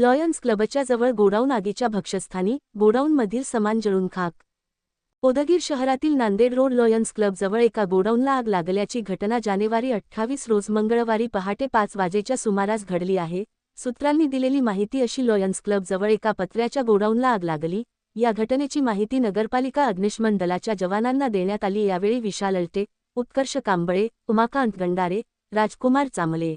Lions क्लबच्या जवळ godown आगीच्या भक्षस्थानी गोडाऊनमधील समान जळून खाक. कोदगीर शहरातील नांदेड रोड लॉयन्स क्लबजवळ एका गोडाऊनला आग लागल्याची घटना जानेवारी अठ्ठावीस रोज मंगळवारी पहाटे पाच वाजेच्या सुमारास घडली आहे सूत्रांनी दिलेली माहिती अशी लॉयन्स क्लबजवळ एका पत्र्याच्या गोडाऊनला आग लागली या घटनेची माहिती नगरपालिका अग्निशमन दलाच्या जवानांना देण्यात आली यावेळी विशाल अल्टे उत्कर्ष कांबळे उमाकांत गंडारे राजकुमार चामले.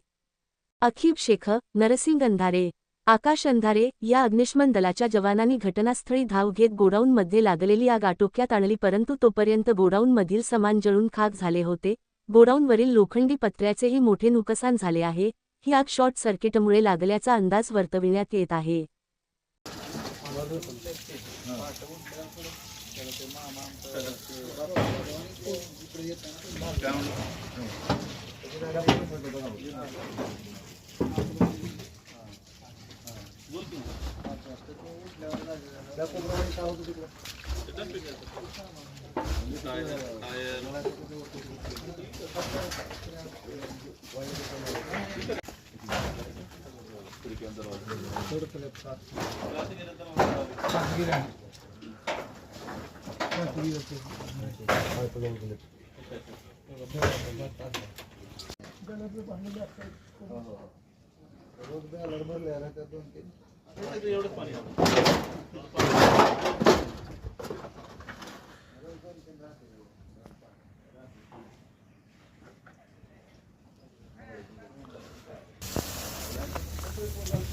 अखिब शेख नरसिंग अंधारे आकाश अंधारे या अग्निशमन दलाच्या जवानांनी घटनास्थळी धाव घेत गोडाऊनमध्ये लागलेली आग आटोक्यात आणली परंतु तोपर्यंत गोडाऊनमधील सामान जळून खाक झाले होते. गोडाऊनवरील लोखंडी पत्र्याचेही मोठे नुकसान झाले आहे. ही आग शॉर्ट सर्किटमुळे लागल्याचा अंदाज वर्तविण्यात येत आहे. रोज द्या लढबडले दोन तीन एवढं पाणी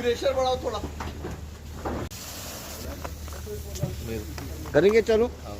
प्रेशर बढ़ाओ थोड़ा करेंगे चलो हाँ।